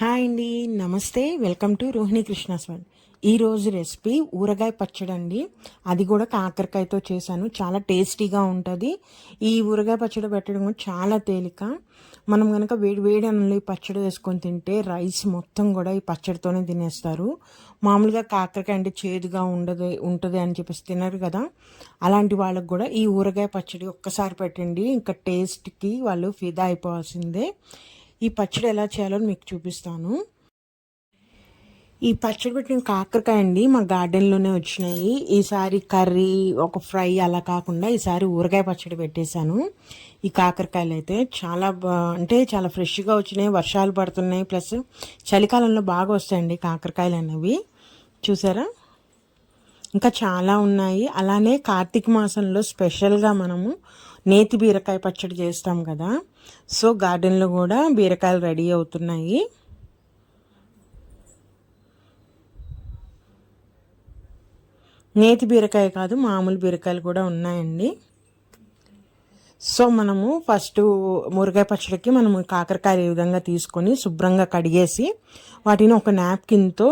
Hi అండి నమస్తే. Welcome to Rohini Krishnaswamy. ఈరోజు రెసిపీ ఊరగాయ పచ్చడి అండి. అది కూడా కాకరకాయతో చేశాను. చాలా టేస్టీగా ఉంటుంది. ఈ ఊరగాయ పచ్చడి పెట్టడం చాలా తేలిక. మనం కనుక వేడి వేడి అన్నంలో ఈ పచ్చడి వేసుకొని తింటే రైస్ మొత్తం కూడా ఈ పచ్చడితోనే తినేస్తారు. మామూలుగా కాకరకాయ అంటే చేదుగా ఉండదు ఉంటుంది అని చెప్పేసి తినరు కదా. అలాంటి వాళ్ళకి కూడా ఈ ఊరగాయ పచ్చడి ఒక్కసారి పెట్టండి. ఇంకా టేస్ట్కి వాళ్ళు ఫిదా అయిపోవాల్సిందే. ఈ పచ్చడి ఎలా చేయాలో మీకు చూపిస్తాను. ఈ పచ్చడి పెట్టిన కాకరకాయ అండి మా గార్డెన్లోనే వచ్చినాయి. ఈసారి కర్రీ ఒక ఫ్రై అలా కాకుండా ఈసారి ఊరగాయ పచ్చడి పెట్టేశాను. ఈ కాకరకాయలు అయితే చాలా అంటే చాలా ఫ్రెష్గా వచ్చినాయి వర్షాలు పడుతున్నాయి ప్లస్ చలికాలంలో బాగా వస్తాయండి కాకరకాయలు అనేవి. చూసారా? ఇంకా చాలా ఉన్నాయి. అలానే కార్తీక మాసంలో స్పెషల్గా మనము నేతి బీరకాయ పచ్చడి చేస్తాం కదా. సో గార్డెన్లో కూడా బీరకాయలు రెడీ అవుతున్నాయి. నేతి బీరకాయ కాదు మామూలు బీరకాయలు కూడా ఉన్నాయండి. సో మనము ఫస్ట్ మురగాయ పచ్చడికి మనము కాకరకాయ ఈ విధంగా తీసుకొని శుభ్రంగా కడిగేసి వాటిని ఒక నాప్కిన్తో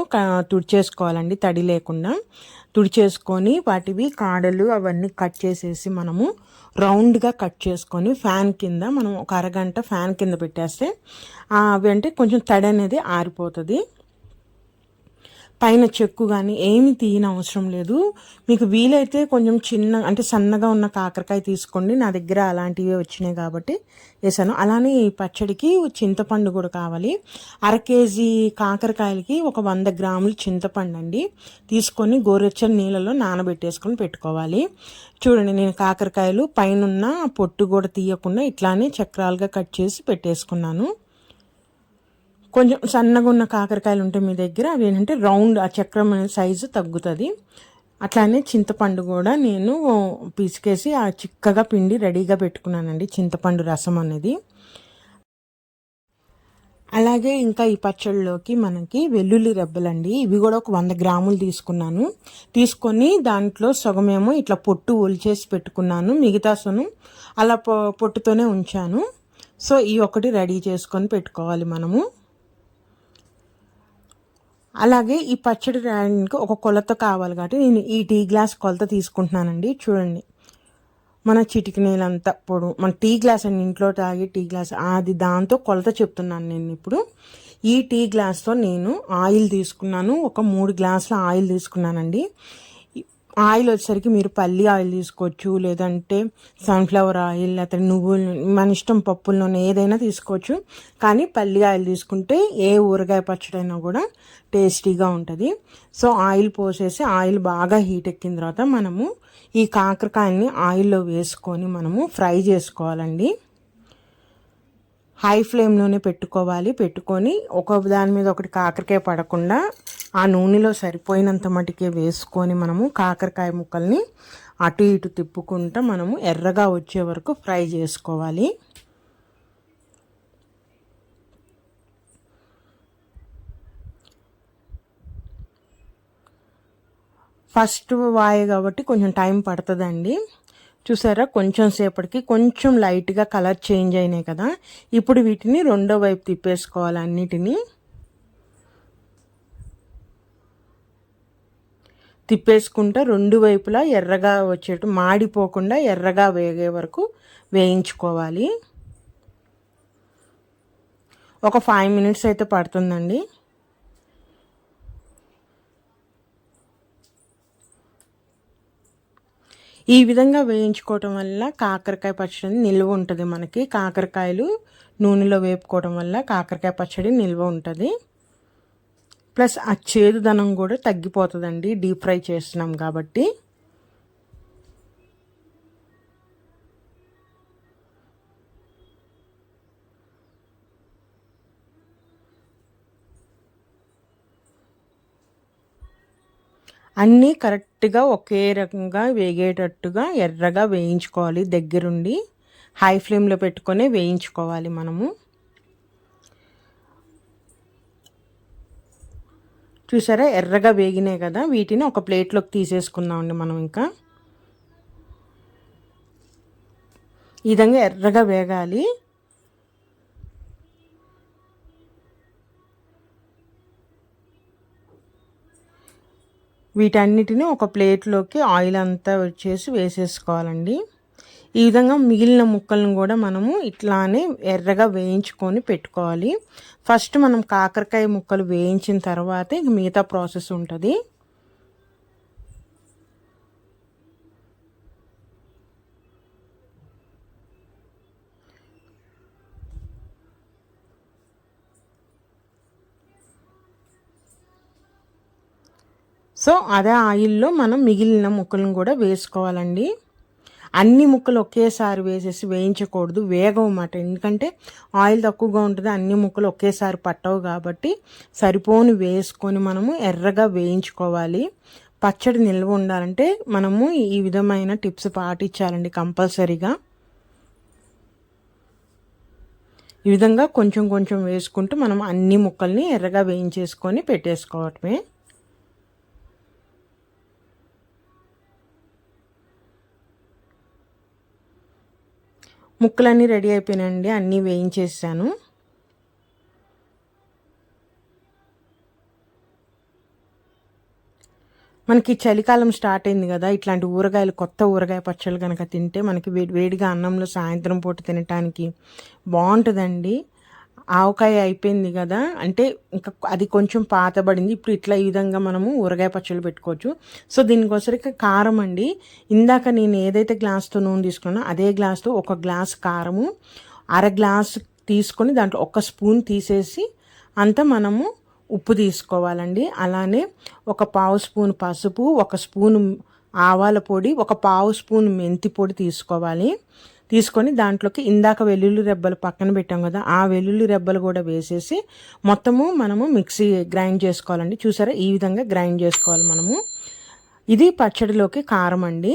తుడిచేసుకోవాలండి తడి లేకుండా. తుడిచేసుకొని వాటివి కాడలు అవన్నీ కట్ చేసేసి మనము రౌండ్గా కట్ చేసుకొని ఫ్యాన్ కింద మనం ఒక అరగంట ఫ్యాన్ కింద పెట్టేస్తే అవి అంటే కొంచెం తడి అనేది ఆరిపోతుంది. పైన చెక్కు కానీ ఏమి తీయని అవసరం లేదు. మీకు వీలైతే కొంచెం చిన్న అంటే సన్నగా ఉన్న కాకరకాయ తీసుకోండి. నా దగ్గర అలాంటివి వచ్చినాయి కాబట్టి వేసాను. అలానే ఈ పచ్చడికి చింతపండు కూడా కావాలి. అర కేజీ కాకరకాయలకి ఒక వంద గ్రాములు చింతపండు అండి. తీసుకొని గోరెచ్చని నీళ్ళలో నానబెట్టేసుకొని పెట్టుకోవాలి. చూడండి నేను కాకరకాయలు పైన పొట్టు కూడా తీయకుండా ఇట్లానే చక్రాలుగా కట్ చేసి పెట్టేసుకున్నాను. కొంచెం సన్నగా ఉన్న కాకరకాయలు ఉంటాయి మీ దగ్గర. అవి ఏంటంటే రౌండ్ ఆ చక్రం సైజు తగ్గుతుంది. అట్లానే చింతపండు కూడా నేను పిసికేసి ఆ చిక్కగా పిండి రెడీగా పెట్టుకున్నానండి. చింతపండు రసం అనేది. అలాగే ఇంకా ఈ పచ్చళ్ళలోకి మనకి వెల్లుల్లి రెబ్బలండి. ఇవి కూడా ఒక వంద గ్రాములు తీసుకున్నాను. తీసుకొని దాంట్లో సగమేమో ఇట్లా పొట్టు ఒలిచేసి పెట్టుకున్నాను. మిగతా సొను అలా పొట్టుతోనే ఉంచాను. సో ఈ ఒకటి రెడీ చేసుకొని పెట్టుకోవాలి మనము. అలాగే ఈ పచ్చడి రాయడానికి ఒక కొలత కావాలి కాబట్టి నేను ఈ టీ గ్లాస్ కొలత తీసుకుంటున్నానండి. చూడండి. మన చిటికి నీళ్ళంతా పొడు మన టీ గ్లాస్ అండి. ఇంట్లో తాగి టీ గ్లాస్. అది దాంతో కొలత చెప్తున్నాను నేను ఇప్పుడు. ఈ టీ గ్లాస్తో నేను ఆయిల్ తీసుకున్నాను. ఒక మూడు గ్లాసుల ఆయిల్ తీసుకున్నానండి. ఆయిల్ వచ్చేసరికి మీరు పల్లి ఆయిల్ తీసుకోవచ్చు లేదంటే సన్ఫ్లవర్ ఆయిల్ లేకపోతే నువ్వుల మన ఇష్టం పప్పుల నూనె ఏదైనా తీసుకోవచ్చు. కానీ పల్లి ఆయిల్ తీసుకుంటే ఏ ఊరగాయ పచ్చడైనా కూడా టేస్టీగా ఉంటుంది. సో ఆయిల్ పోసేసి ఆయిల్ బాగా హీట్ ఎక్కిన తర్వాత మనము ఈ కాకరకాయని ఆయిల్లో వేసుకొని మనము ఫ్రై చేసుకోవాలండి. హై ఫ్లేమ్లోనే పెట్టుకోవాలి. పెట్టుకొని ఒక దాని మీద ఒకటి కాకరకాయ పడకుండా ఆ నూనెలో సరిపోయినంత మటుకే వేసుకొని మనము కాకరకాయ ముక్కల్ని అటు ఇటు తిప్పుకుంటూ మనము ఎర్రగా వచ్చే వరకు ఫ్రై చేసుకోవాలి. ఫస్ట్ వాయి కాబట్టి కొంచెం టైం పడుతుందండి. చూసారా? కొంచెం సేపటికి కొంచెం లైట్గా కలర్ చేంజ్ అయినాయి కదా. ఇప్పుడు వీటిని రెండో వైపు తిప్పేసుకోవాలి అన్నిటినీ. తిప్పేసుకుంటా రెండు వైపులా ఎర్రగా వచ్చేట్టు మాడిపోకుండా ఎర్రగా వేగే వరకు వేయించుకోవాలి. ఒక ఫైవ్ మినిట్స్ అయితే పడుతుందండి. ఈ విధంగా వేయించుకోవటం వల్ల కాకరకాయ పచ్చడి నిల్వ ఉంటుంది మనకి. కాకరకాయలు నూనెలో వేపుకోవడం వల్ల కాకరకాయ పచ్చడి నిల్వ ఉంటుంది. ప్లస్ ఆ చేదుదనం కూడా తగ్గిపోతుందండి. డీప్ ఫ్రై చేస్తున్నాం కాబట్టి. అన్నీ కరెక్ట్గా ఒకే రకంగా వేగేటట్టుగా ఎర్రగా వేయించుకోవాలి దగ్గరుండి. హై ఫ్లేమ్లో పెట్టుకొని వేయించుకోవాలి మనము. చూసారా? ఎర్రగా వేగినాయి కదా. వీటిని ఒక ప్లేట్లోకి తీసేసుకుందామండి మనం ఇంకా. ఈ విధంగా ఎర్రగా వేగాలి. వీటన్నిటిని ఒక ప్లేట్లోకి ఆయిల్ అంతా వచ్చేసి వేసేసుకోవాలండి. ఈ విధంగా మిగిలిన ముక్కలను కూడా మనము ఇట్లానే ఎర్రగా వేయించుకొని పెట్టుకోవాలి. ఫస్ట్ మనం కాకరకాయ ముక్కలు వేయించిన తర్వాత ఇంక మిగతా ప్రాసెస్ ఉంటుంది. సో అదే ఆయిల్లో మనం మిగిలిన ముక్కలను కూడా వేసుకోవాలండి. అన్ని ముక్కలు ఒకేసారి వేసేసి వేయించకూడదు వేగం అన్నమాట. ఎందుకంటే ఆయిల్ తక్కువగా ఉంటుంది అన్ని ముక్కలు ఒకేసారి పట్టవు కాబట్టి సరిపోని వేసుకొని మనము ఎర్రగా వేయించుకోవాలి. పచ్చడి నిల్వ ఉండాలంటే మనము ఈ విధమైన టిప్స్ పాటించాలండి కంపల్సరీగా. ఈ విధంగా కొంచెం కొంచెం వేసుకుంటూ మనం అన్ని ముక్కల్ని ఎర్రగా వేయించేసుకొని పెట్టేసుకోవటమే. ముక్కలన్నీ రెడీ అయిపోయినాయండి అన్నీ వేయించేసాను. మనకి చలికాలం స్టార్ట్ అయింది కదా ఇట్లాంటి ఊరగాయలు కొత్త ఊరగాయ పచ్చళ్ళు కనుక తింటే మనకి వేడి వేడిగా అన్నంలో సాయంత్రం పూట తినటానికి బాగుంటుందండి. ఆవకాయ అయిపోయింది కదా. అంటే ఇంకా అది కొంచెం పాతబడింది. ఇప్పుడు ఇట్లా ఈ విధంగా మనము ఊరగాయ పచ్చళ్ళు పెట్టుకోవచ్చు. సో దీనికోసరికి కారం అండి. ఇందాక నేను ఏదైతే గ్లాస్తో నూనె తీసుకున్నానో అదే గ్లాస్తో ఒక గ్లాస్ కారము అర గ్లాస్ తీసుకొని దాంట్లో ఒక స్పూన్ తీసేసి అంతా మనము ఉప్పు తీసుకోవాలండి. అలానే ఒక పావు స్పూన్ పసుపు ఒక స్పూన్ ఆవాల పొడి ఒక పావు స్పూన్ మెంతి పొడి తీసుకోవాలి. తీసుకొని దాంట్లోకి ఇందాక వెల్లుల్లి రెబ్బలు పక్కన పెట్టాం కదా ఆ వెల్లుల్లి రెబ్బలు కూడా వేసేసి మొత్తము మనము మిక్సీ గ్రైండ్ చేసుకోవాలండి. చూసారా? ఈ విధంగా గ్రైండ్ చేసుకోవాలి మనము. ఇది పచ్చడిలోకి కారం అండి.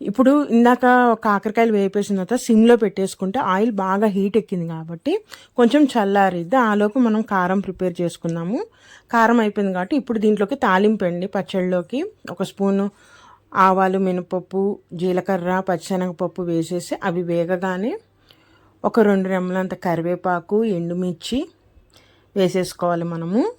ఇప్పుడు ఇందాక కాకరకాయలు వేపేసిన తర్వాత సిమ్లో పెట్టేసుకుంటే ఆయిల్ బాగా హీట్ ఎక్కింది కాబట్టి కొంచెం చల్లారిద్ది. ఆలోపు మనం కారం ప్రిపేర్ చేసుకున్నాము కారం అయిపోయింది కాబట్టి ఇప్పుడు దీంట్లోకి తాలింపు అండి పచ్చడిలోకి. ఒక స్పూను ఆవాలు మినపప్పు జీలకర్ర పచ్చిశనగపప్పు వేసేసి అవి వేగగానే ఒక రెండు రెమ్మలంత కరివేపాకు ఎండుమిర్చి వేసేసుకోవాలి మనము.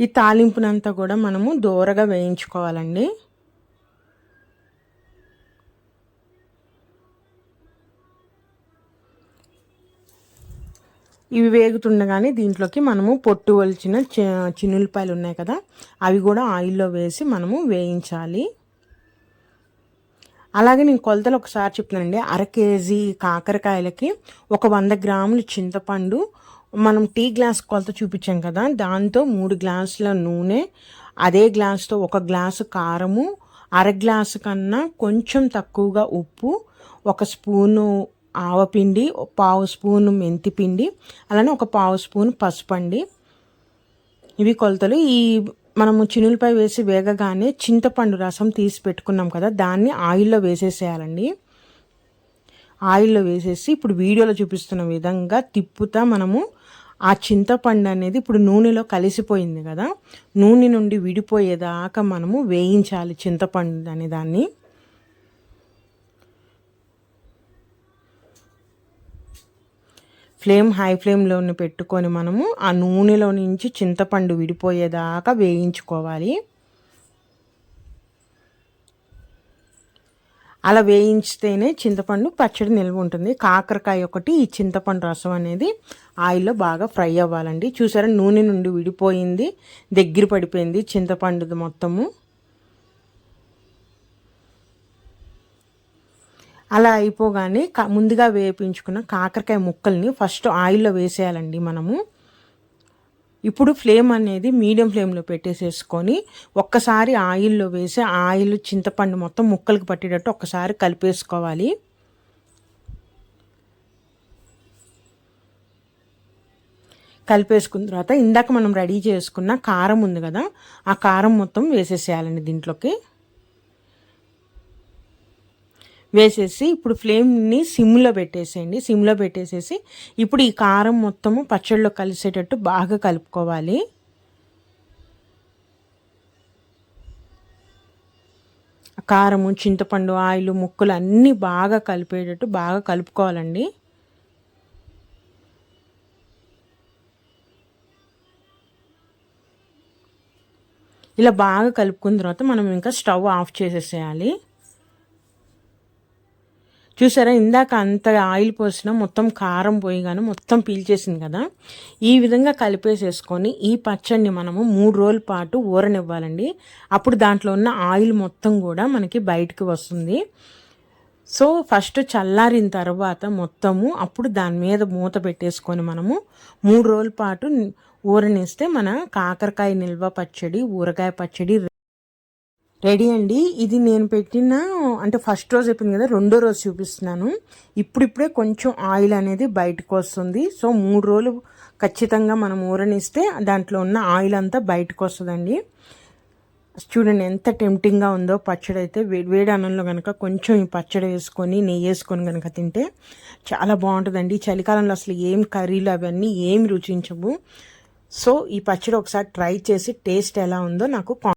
ఈ తాలింపునంతా కూడా మనము దూరగా వేయించుకోవాలండి. ఇవి వేగుతుండగానే దీంట్లోకి మనము పొట్టు వలిచిన చిన్నులపాయలు ఉన్నాయి కదా అవి కూడా ఆయిల్లో వేసి మనము వేయించాలి. అలాగే నేను కొలతలు ఒకసారి చెప్తానండి అర కేజీ కాకరకాయలకి ఒక వంద గ్రాములు చింతపండు మనం టీ గ్లాస్ కొలత చూపించాం కదా దాంతో మూడు గ్లాసుల నూనె అదే గ్లాస్తో ఒక గ్లాసు కారము అర గ్లాసు కన్నా కొంచెం తక్కువగా ఉప్పు ఒక స్పూను ఆవపిండి పావు స్పూను మెంతిపిండి అలానే ఒక పావు స్పూన్ పసుపు అండి ఇవి కొలతలు. ఈ మనము చినులపై వేసి వేగగానే చింతపండు రసం తీసి పెట్టుకున్నాం కదా దాన్ని ఆయిల్లో వేసేసేయాలండి. ఆయిల్లో వేసేసి ఇప్పుడు వీడియోలో చూపిస్తున్న విధంగా తిప్పుతా మనము ఆ చింతపండు అనేది ఇప్పుడు నూనెలో కలిసిపోయింది కదా నూనె నుండి విడిపోయేదాకా మనము వేయించాలి చింతపండు అనే దాన్ని. ఫ్లేమ్ హై ఫ్లేమ్లోని పెట్టుకొని మనము ఆ నూనెలో నుంచి చింతపండు విడిపోయేదాకా వేయించుకోవాలి. అలా వేయించితేనే చింతపండు పచ్చడి నిల్వ ఉంటుంది. కాకరకాయ ఒకటి ఈ చింతపండు రసం అనేది ఆయిల్లో బాగా ఫ్రై అవ్వాలండి. చూసారా నూనె నుండి విడిపోయింది దగ్గర పడిపోయింది చింతపండుది మొత్తము. అలా అయిపోగానే ముందుగా వేపించుకున్న కాకరకాయ ముక్కల్ని ఫస్ట్ ఆయిల్లో వేసేయాలండి మనము. ఇప్పుడు ఫ్లేమ్ అనేది మీడియం ఫ్లేమ్లో పెట్టేసేసుకొని ఒక్కసారి ఆయిల్లో వేసి ఆయిల్ చింతపండు మొత్తం ముక్కలకు పట్టేటట్టు ఒక్కసారి కలిపేసుకోవాలి. కలిపేసుకున్న తర్వాత ఇందాక మనం రెడీ చేసుకున్న కారం ఉంది కదా ఆ కారం మొత్తం వేసేసేయాలండి దీంట్లోకి. వేసేసి ఇప్పుడు ఫ్లేమ్ని సిమ్లో పెట్టేసేయండి. సిమ్లో పెట్టేసేసి ఇప్పుడు ఈ కారం మొత్తము పచ్చళ్ళలో కలిసేటట్టు బాగా కలుపుకోవాలి. కారము చింతపండు ఆయిల్ ముక్కలు అన్నీ బాగా కలిపేటట్టు బాగా కలుపుకోవాలండి. ఇలా బాగా కలుపుకున్న తర్వాత మనం ఇంకా స్టవ్ ఆఫ్ చేసేసేయాలి. చూసారా? ఇందాక అంత ఆయిల్ పోసిన మొత్తం కారం పోయిగాను మొత్తం పీల్చేసింది కదా. ఈ విధంగా కలిపేసేసుకొని ఈ పచ్చడిని మనము మూడు రోజుల పాటు ఊరనివ్వాలండి. అప్పుడు దాంట్లో ఉన్న ఆయిల్ మొత్తం కూడా మనకి బయటకు వస్తుంది. సో ఫస్ట్ చల్లారిన తర్వాత మొత్తము అప్పుడు దాని మీద మూత పెట్టేసుకొని మనము మూడు రోజుల పాటు ఊరనిస్తే మన కాకరకాయ నిల్వ పచ్చడి ఊరగాయ పచ్చడి రెడీ అండి. ఇది నేను పెట్టిన అంటే ఫస్ట్ రోజు చెప్పింది కదా రెండో రోజు చూపిస్తున్నాను. ఇప్పుడిప్పుడే కొంచెం ఆయిల్ అనేది బయటకు వస్తుంది. సో మూడు రోజులు ఖచ్చితంగా మనం ఊరనిస్తే దాంట్లో ఉన్న ఆయిల్ అంతా బయటకు వస్తుందండి. చూడండి ఎంత టెంప్టింగ్గా ఉందో పచ్చడి అయితే. వేడి అన్నంలో కనుక కొంచెం ఈ పచ్చడి వేసుకొని నెయ్యి వేసుకొని కనుక తింటే చాలా బాగుంటుందండి. చలికాలంలో అసలు ఏం కర్రీలు అవన్నీ ఏమి రుచించవు. సో ఈ పచ్చడి ఒకసారి ట్రై చేసి టేస్ట్ ఎలా ఉందో నాకు